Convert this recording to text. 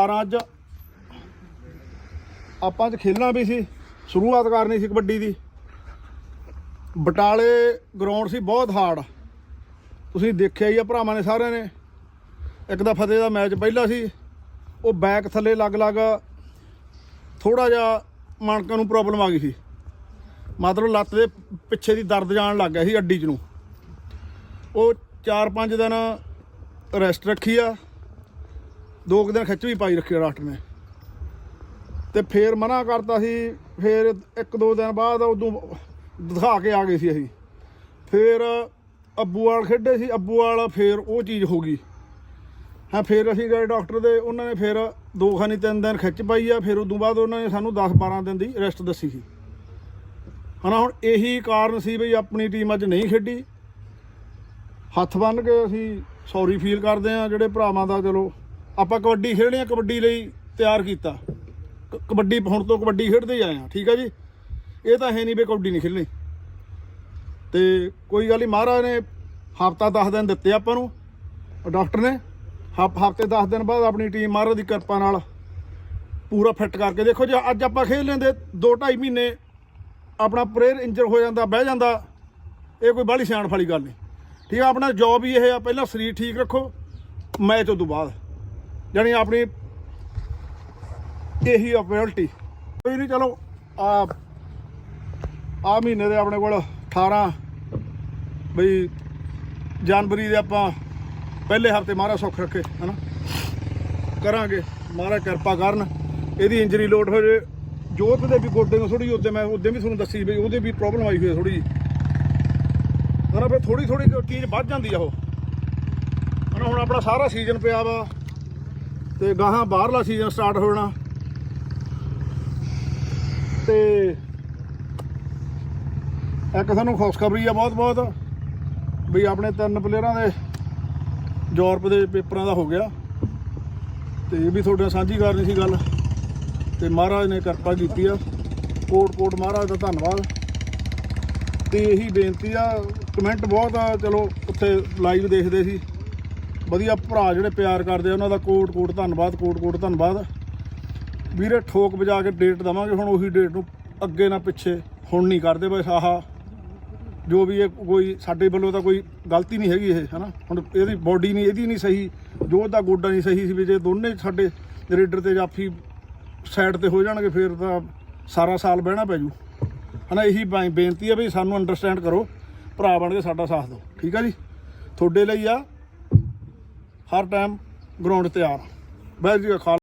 ਪਰ ਅੱਜ ਆਪਾਂ ਅੱਜ ਖੇਲਣਾ ਵੀ ਸੀ, ਸ਼ੁਰੂਆਤ ਕਰਨੀ ਸੀ ਕਬੱਡੀ ਦੀ। ਬਟਾਲੇ ਗਰਾਊਂਡ ਸੀ ਬਹੁਤ ਹਾਰਡ ਤੁਸੀਂ ਦੇਖਿਆ ਹੀ ਆ ਭਰਾਵਾਂ ਨੇ ਸਾਰਿਆਂ ਨੇ। ਇੱਕ ਦਾ ਫਤਿਹ ਦਾ ਮੈਚ ਪਹਿਲਾ ਸੀ, ਉਹ ਬੈਕ ਥੱਲੇ ਲੱਗ ਲੱਗ ਥੋੜਾ ਜਿਹਾ ਮਣਕਾਂ ਨੂੰ ਪ੍ਰੋਬਲਮ ਆ ਗਈ ਸੀ। ਮਤਲਬ ਲੱਤ ਦੇ ਪਿੱਛੇ ਦੀ ਦਰਦ ਜਾਣ ਲੱਗ ਗਿਆ ਸੀ ਅੱਡੀ 'ਚ ਨੂੰ। ਉਹ 4-5 ਦਿਨ ਰੈਸਟ ਰੱਖੀ ਆ। ਦੋ ਕੁ ਦਿਨ ਖਿੱਚ ਵੀ ਪਾਈ ਰੱਖੀ ਆ ਡਾਕਟਰ ਨੇ। ਤੇ ਫੇਰ ਮਨਾ ਕਰਤਾ ਸੀ, ਫੇਰ ਇੱਕ ਦੋ ਦਿਨ ਬਾਅਦ ਉਦੋਂ ਦਿਖਾ ਕੇ ਆ ਗਏ ਸੀ ਅਸੀਂ। ਫੇਰ ਅੱਬੂਵਾਲ ਖੇਡੇ ਸੀ ਅੱਬੂਵਾਲ ਫੇਰ ਉਹ ਚੀਜ਼ ਹੋ ਗਈ। ਹਾਂ, ਫੇਰ ਅਸੀਂ ਗਏ ਡਾਕਟਰ ਦੇ, ਉਹਨਾਂ ਨੇ ਫੇਰ ਦੋ ਖਾਨੀ ਤਿੰਨ ਦਿਨ ਖਿੱਚ ਪਾਈ ਆ, ਫਿਰ ਉਦੋਂ ਬਾਅਦ ਉਹਨਾਂ ਨੇ ਸਾਨੂੰ 10 12 ਦਿਨ ਦੀ ਰੈਸਟ ਦੱਸੀ ਸੀ। ਹਨਾ, ਹੁਣ ਇਹੀ ਕਾਰਨ ਸੀ ਵੀ ਆਪਣੀ ਟੀਮ ਅੱਜ ਨਹੀਂ ਖੇਡੀ। ਹੱਥ ਬੰਨ ਕੇ ਅਸੀਂ ਸੌਰੀ ਫੀਲ ਕਰਦੇ ਆ, ਜਿਹੜੇ ਭਰਾਵਾਂ ਦਾ ਚਲੋ ਆਪਾਂ ਕਬੱਡੀ ਖੇਡਣੀ ਆ ਕਬੱਡੀ ਲਈ ਤਿਆਰ ਕੀਤਾ। ਕ- ਕਬੱਡੀ ਹੁਣ ਤੋਂ ਕਬੱਡੀ ਖੇਡਦੇ ਹੀ ਆਏ ਆ ਠੀਕ ਆ ਜੀ? ਇਹ ਤਾਂ ਹੈ ਨਹੀਂ ਵੀ ਕਬੱਡੀ ਨਹੀਂ ਖੇਡਣੀ। ਤੇ ਕੋਈ ਗੱਲ ਨਹੀਂ, ਮਹਾਰਾਜ ਨੇ ਹਫਤਾ 10 ਦਿਨ ਦਿੱਤੇ ਆਪਾਂ ਨੂੰ, ਡਾਕਟਰ ਨੇ। ਹਫ਼ਤੇ 10 ਦਿਨ ਬਾਅਦ ਆਪਣੀ ਟੀਮ ਮਹਾਰਾਜ ਦੀ ਕਿਰਪਾ ਨਾਲ ਪੂਰਾ ਫਿੱਟ ਕਰਕੇ, ਦੇਖੋ ਜੇ, ਅੱਜ ਆਪਾਂ ਖੇਡ ਲੈਂਦੇ 2 2.5 ਮਹੀਨੇ ਆਪਣਾ ਪ੍ਰੇਅਰ ਇੰਜਰ ਹੋ ਜਾਂਦਾ, ਬਹਿ ਜਾਂਦਾ, ਇਹ ਕੋਈ ਬਾਹਲੀ ਸਿਆਣਪ ਵਾਲੀ ਗੱਲ ਨਹੀਂ। ਠੀਕ ਆ, ਆਪਣਾ ਜੌਬ ਹੀ ਇਹ ਆ, ਪਹਿਲਾਂ ਸਰੀਰ ਠੀਕ ਰੱਖੋ, ਮੈਚ ਤੋਂ ਬਾਅਦ। ਜਾਣੀ ਆਪਣੀ ਇਹੀ ਅਪਿਲਟੀ ਕੋਈ ਨਹੀਂ ਚਲੋ, ਆ ਆ ਮਹੀਨੇ ਦੇ ਆਪਣੇ ਕੋਲ 18 ਬਈ ਜਨਵਰੀ ਦੇ ਆਪਾਂ ਪਹਿਲੇ ਹਫ਼ਤੇ ਮਹਾਰਾਜ ਸੁੱਖ ਰੱਖੇ, ਹਨਾ? ਕਰਾਂਗੇ ਮਹਾਰਾਜ ਕਿਰਪਾ ਕਰਨ। ਇਹਦੀ ਇੰਜਰੀ ਲੋਡ ਹੋ ਜੇ ਜੋਤ ਦੇ ਵੀ ਗੋਡੇ ਨੂੰ ਥੋੜੀ ਉਹਦੇ ਮੈਂ ਉਹਦੇ ਵੀ ਤੁਹਾਨੂੰ ਦੱਸੀ ਵੀ ਉਹਦੇ ਵੀ ਪ੍ਰੋਬਲਮ ਆਈ ਹੋਈ ਹੈ ਥੋੜੀ ਹਨਾ, ਫਿਰ ਥੋੜੀ ਥੋੜੀ ਚੀਜ਼ ਵੱਧ ਜਾਂਦੀ ਆ ਉਹ। ਹਨਾ, ਹੁਣ ਆਪਣਾ ਸਾਰਾ ਸੀਜ਼ਨ ਪਿਆ ਵਾ। ਤੇ ਗਾਹਾਂ ਬਾਹਰਲਾ ਸੀਜ਼ਨ ਸਟਾਰਟ ਹੋ ਜਾਣਾ। ਤੇ ਇੱਕ ਸਾਨੂੰ ਖੁਸ਼ਖਬਰੀ ਆ ਬਹੁਤ ਬਹੁਤ, ਵੀ ਆਪਣੇ ਤਿੰਨ ਪਲੇਅਰਾਂ ਦੇ ਯੂਰਪ ਦੇ ਪੇਪਰਾਂ ਦਾ ਹੋ ਗਿਆ। ਤੇ ਇਹ ਵੀ ਤੁਹਾਡੇ ਨਾਲ ਸਾਂਝੀ ਕਰਨੀ ਸੀ ਗੱਲ, ਤੇ ਮਹਾਰਾਜ ਨੇ ਕਿਰਪਾ ਕੀਤੀ ਆ। ਕੋਟ ਕੋਟ ਮਹਾਰਾਜ ਦਾ ਧੰਨਵਾਦ। ਤੇ ਇਹੀ ਬੇਨਤੀ ਆ ਕਮੈਂਟ ਬਹੁਤ ਆ, ਚਲੋ ਉੱਥੇ ਲਾਈਵ ਦੇਖਦੇ ਸੀ। ਵਧੀਆ ਭਰਾ ਜਿਹੜੇ ਪਿਆਰ ਕਰਦੇ ਆ, ਉਹਨਾਂ ਦਾ ਕੋਟ ਕੋਟ ਧੰਨਵਾਦ, ਕੋਟ ਕੋਟ ਧੰਨਵਾਦ। ਵੀਰੇ, ਠੋਕ ਵਜਾ ਕੇ ਡੇਟ ਦਵਾਂਗੇ, ਹੁਣ ਉਹੀ ਡੇਟ ਨੂੰ ਅੱਗੇ ਨਾ ਪਿੱਛੇ, ਹੁਣ ਨਹੀਂ ਕਰਦੇ ਬਸ ਆਹ। ਜੋ ਵੀ ਇਹ ਕੋਈ ਸਾਡੇ ਵੱਲੋਂ ਤਾਂ ਕੋਈ ਗਲਤੀ ਨਹੀਂ ਹੈਗੀ ਇਹ, ਹਨਾ? ਹੁਣ ਇਹਦੀ ਬਾਡੀ ਨਹੀਂ, ਇਹਦੀ ਨਹੀਂ ਸਹੀ, ਜੋ ਦਾ ਗੋਡਾ ਨਹੀਂ ਸਹੀ ਸੀ ਵੀ ਜੇ ਦੋਨੇ ਸਾਡੇ ਰੇਡਰ ਤੇ ਜਾਫੀ ਸਾਈਡ ਤੇ ਹੋ ਜਾਣਗੇ, ਫਿਰ ਤਾਂ ਸਾਰਾ ਸਾਲ ਬਹਿਣਾ ਪੈ ਜੂ। ਹਨਾ, ਇਹੀ ਬੇਨਤੀ ਹੈ ਵੀ ਸਾਨੂੰ ਅੰਡਰਸਟੈਂਡ ਕਰੋ, ਭਰਾ ਬਣ ਕੇ ਸਾਡਾ ਸਾਥ ਦਿਓ। ਠੀਕ ਆ ਜੀ? ਤੁਹਾਡੇ ਲਈ ਆ ਹਰ ਟਾਈਮ ਗਰਾਊਂਡ ਤਿਆਰ ਵਾਹਿਗੁਰੂ ਜੀ ਕਾ ਖਾਲਸਾ